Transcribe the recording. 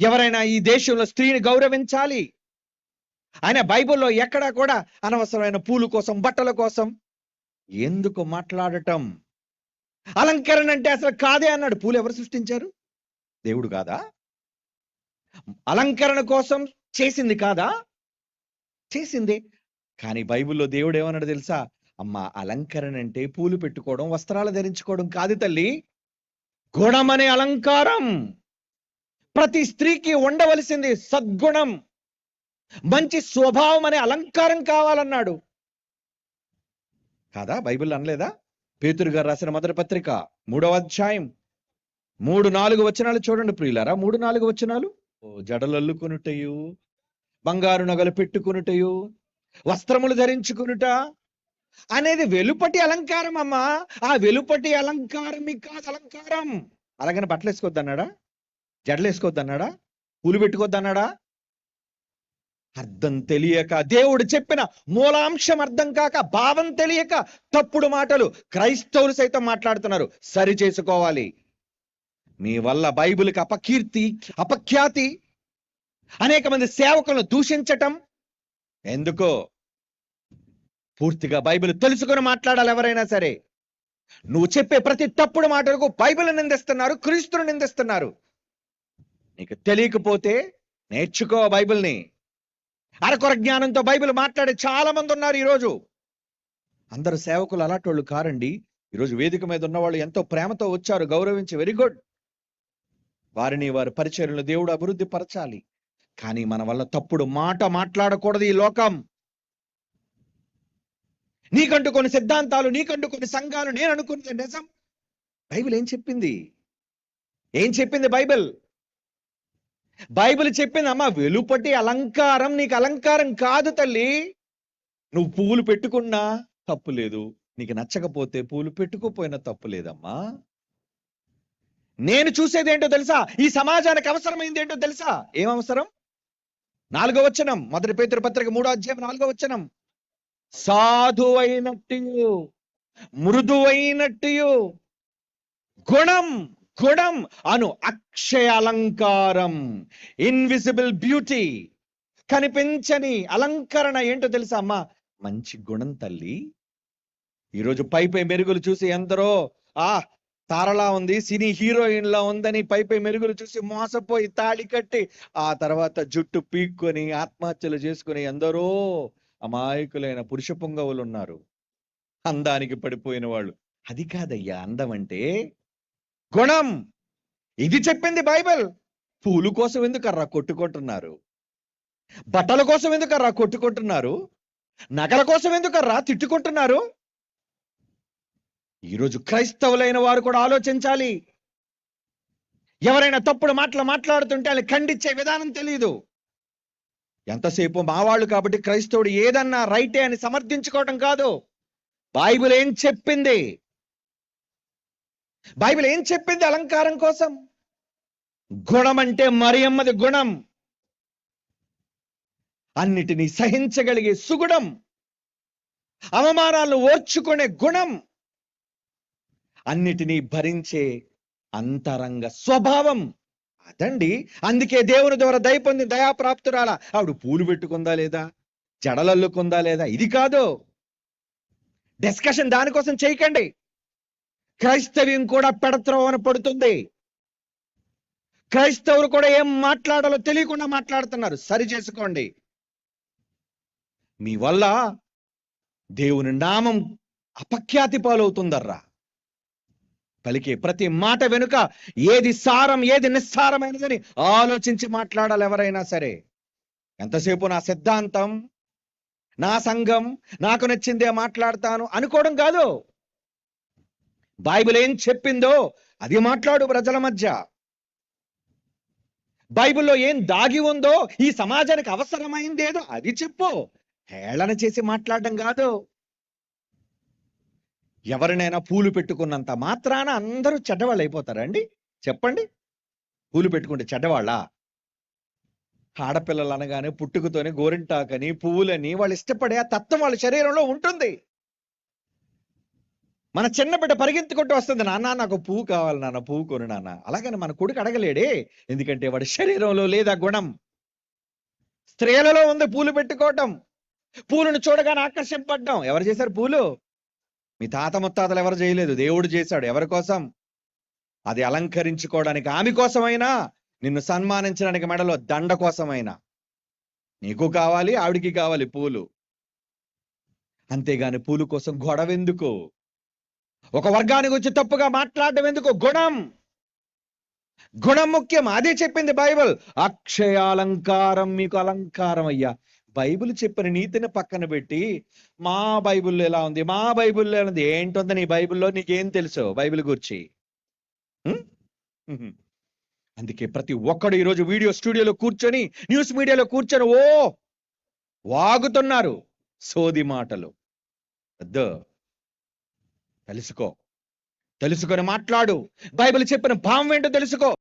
ఎవరైనా ఈ దేశంలో స్త్రీని గౌరవించాలి. ఆయన బైబిల్లో ఎక్కడా కూడా అనవసరమైన పూలు కోసం బట్టల కోసం ఎందుకు మాట్లాడటం? అలంకరణ అంటే అసలు కాదే అన్నాడు. పూలు ఎవరు సృష్టించారు? దేవుడు కాదా? అలంకరణ కోసం చేసింది కాదా? చేసింది. కానీ బైబిల్లో దేవుడు ఏమన్నాడు తెలుసా? అమ్మ అలంకరణ అంటే పూలు పెట్టుకోవడం వస్త్రాలు ధరించుకోవడం కాదు తల్లి. గుణమనే అలంకారం. ప్రతి స్త్రీకి ఉండవలసింది సద్గుణం. మంచి స్వభావం అనే అలంకారం కావాలన్నాడు. కాదా? బైబిల్ అనలేదా? పేతురు గారు రాసిన మొదటి పత్రిక మూడవ అధ్యాయం. మూడు నాలుగు వచనాలు చూడండి ప్రియులారా. మూడు నాలుగు వచనాలు. ఓ బంగారు నగలు పెట్టుకునుటయు వస్త్రములు ధరించుకునుట అనేది వెలుపటి అలంకారం అమ్మా. ఆ వెలుపటి అలంకారం కాదు అలంకారం. అలాగని బట్టలు వేసుకోవద్దన్నాడా జడలు వేసుకోవద్దన్నాడా పూలు పెట్టుకోవద్దన్నాడా అర్థం తెలియక దేవుడు చెప్పిన మూలాంశం అర్థం కాక భావం తెలియక తప్పుడు మాటలు క్రైస్తవులు సైతం మాట్లాడుతున్నారు. సరి చేసుకోవాలి. మీ వల్ల బైబిల్కి అపకీర్తి అపఖ్యాతి అనేక మంది సేవకులను దూషించటం ఎందుకో? పూర్తిగా బైబిల్ తెలుసుకొని మాట్లాడాలి ఎవరైనా సరే. నువ్వు చెప్పే ప్రతి తప్పుడు మాటలకు బైబిల్ నిందిస్తున్నారు క్రీస్తును నిందిస్తున్నారు. నీకు తెలియకపోతే నేర్చుకో బైబిల్ని. అరకొర జ్ఞానంతో బైబిల్ మాట్లాడే చాలా మంది ఉన్నారు ఈరోజు. అందరు సేవకులు అలాంటి కారండి. ఈరోజు వేదిక మీద ఉన్న వాళ్ళు ఎంతో ప్రేమతో వచ్చారు గౌరవించి వెరీ గుడ్. వారిని వారి పరిచర్యలు దేవుడు అభివృద్ధి పరచాలి. కానీ మన వల్ల తప్పుడు మాట మాట్లాడకూడదు ఈ లోకం. నీకంటూ కొన్ని సిద్ధాంతాలు నీకంటూ కొన్ని సంఘాలు నేను అనుకున్నది నిజం. బైబిల్ ఏం చెప్పింది? ఏం చెప్పింది బైబిల్? బైబిల్ చెప్పింది అమ్మా వెలుపటి అలంకారం నీకు అలంకారం కాదు తల్లి. నువ్వు పూలు పెట్టుకున్నా తప్పు లేదు. నీకు నచ్చకపోతే పూలు పెట్టుకోపోయినా తప్పు లేదమ్మా. నేను చూసేది ఏంటో తెలుసా? ఈ సమాజానికి అవసరమైంది ఏంటో తెలుసా? ఏం అవసరం నాలుగో వచనం మొదటి పేతురు పత్రిక మూడో అధ్యాయం నాలుగో వచనం. సాధువైనట్టు మృదువైనట్టు గుణం గుణం అను అక్షయ అలంకారం ఇన్విజిబుల్ బ్యూటీ కనిపించని అలంకరణ ఏంటో తెలుసా అమ్మా? మంచి గుణం తల్లి. ఈరోజు పై పై మెరుగులు చూసి ఎందరో ఆ తారలా ఉంది సినీ హీరోయిన్ లా ఉందని పై పై మెరుగులు చూసి మోసపోయి తాళి కట్టి ఆ తర్వాత జుట్టు పీక్కొని ఆత్మహత్యలు చేసుకుని ఎందరో అమాయకులైన పురుష పొంగవులు ఉన్నారు. అందానికి పడిపోయిన వాళ్ళు. అది కాదయ్యా అందం అంటే గుణం. ఇది చెప్పింది బైబిల్. పూలు కోసం ఎందుకు ఎందుకర్రా కొట్టుకుంటున్నారు? బట్టల కోసం ఎందుకర్రా కొట్టుకుంటున్నారు? నగల కోసం ఎందుకు ఎందుకర్రా తిట్టుకుంటున్నారు? ఈరోజు క్రైస్తవులైన వారు కూడా ఆలోచించాలి. ఎవరైనా తప్పుడు మాటలు మాట్లాడుతుంటే వాళ్ళని ఖండించే విధానం తెలియదు ఎంతసేపు మావాళ్ళు కాబట్టి క్రైస్తవుడు ఏదన్నా రైటే అని సమర్థించుకోవటం కాదు. బైబిల్ ఏం చెప్పింది? బైబిల్ ఏం చెప్పింది అలంకారం కోసం? గుణం అంటే మరియమ్మది గుణం. అన్నిటినీ సహించగలిగే సుగుణం. అవమానాలను ఓర్చుకునే గుణం. అన్నిటినీ భరించే అంతరంగ స్వభావం. అదండి. అందుకే దేవుని ద్వారా దయ పొంది దయాప్రాప్తురాల. ఆవిడ పూలు పెట్టుకుందా లేదా? జడలల్లుకుందా లేదా? ఇది కాదు. డిస్కషన్ దానికోసం చేయకండి. క్రైస్తవ్యం కూడా పెడత్రోవన పడుతుంది. క్రైస్తవులు కూడా ఏం మాట్లాడాలో తెలియకుండా మాట్లాడుతున్నారు. సరి చేసుకోండి. మీ వల్ల దేవుని నామం అపఖ్యాతి పాలవుతుందర్రా. పలికే ప్రతి మాట వెనుక ఏది సారం ఏది నిస్సారమైనదని ఆలోచించి మాట్లాడాలి ఎవరైనా సరే. ఎంతసేపు నా సిద్ధాంతం నా సంఘం నాకు నచ్చిందే మాట్లాడతాను అనుకోవడం కాదు. బైబిల్ ఏం చెప్పిందో అది మాట్లాడు ప్రజల మధ్య. బైబిల్లో ఏం దాగి ఉందో ఈ సమాజానికి అవసరమైందేదో అది చెప్పు. హేళన చేసి మాట్లాడడం కాదు. ఎవరినైనా పూలు పెట్టుకున్నంత మాత్రాన అందరూ చెడ్డవాళ్ళు అయిపోతారండి చెప్పండి. పూలు పెట్టుకుంటే చెడ్డవాళ్ళ? ఆడపిల్లలు అనగానే పుట్టుకతోనే గోరింటాకని పువ్వులని వాళ్ళు ఇష్టపడే ఆ తత్వం వాళ్ళ శరీరంలో ఉంటుంది. మన చిన్న బిడ్డ పరిగెత్తుకుంటూ వస్తుంది నాన్న నాకు పువ్వు కావాలి నాన్న పువ్వు కొను నాన్న. అలాగని మన కొడుకు అడగలేడే ఎందుకంటే వాడి శరీరంలో లేదా గుణం. స్త్రీలలో ఉంది పూలు పెట్టుకోవటం పూలను చూడగానే ఆకర్షింపడ్డం. ఎవరు చేశారు పూలు? మీ తాత ముత్తాతలు ఎవరు చేయలేదు దేవుడు చేశాడు. ఎవరి కోసం? అది అలంకరించుకోవడానికి ఆమె కోసమైనా నిన్ను సన్మానించడానికి మెడలో దండ కోసమైనా? నీకు కావాలి ఆవిడికి కావాలి పూలు. అంతేగాని పూలు కోసం గొడవ ఎందుకు? ఒక వర్గానికి వచ్చి తప్పుగా మాట్లాడడం ఎందుకు? గుణం. గుణం ముఖ్యం. అదే చెప్పింది బైబిల్. అక్షయాలంకారం మీకు అలంకారం అయ్యా. బైబిల్ చెప్పిన నీతిని పక్కన పెట్టి మా బైబిల్లో ఎలా ఉంది? మా బైబిల్లో ఎలా ఉంది ఏంటుంది నీ బైబిల్లో నీకేం తెలుసు బైబిల్ గురించి? అందుకే ప్రతి ఒక్కడు ఈరోజు వీడియో స్టూడియోలో కూర్చొని న్యూస్ మీడియాలో కూర్చొని ఓ వాగుతున్నారు సోది మాటలు. వద్దు తెలుసుకో. తెలుసుకొని మాట్లాడు. బైబిల్ చెప్పిన భావం ఏంటో తెలుసుకో.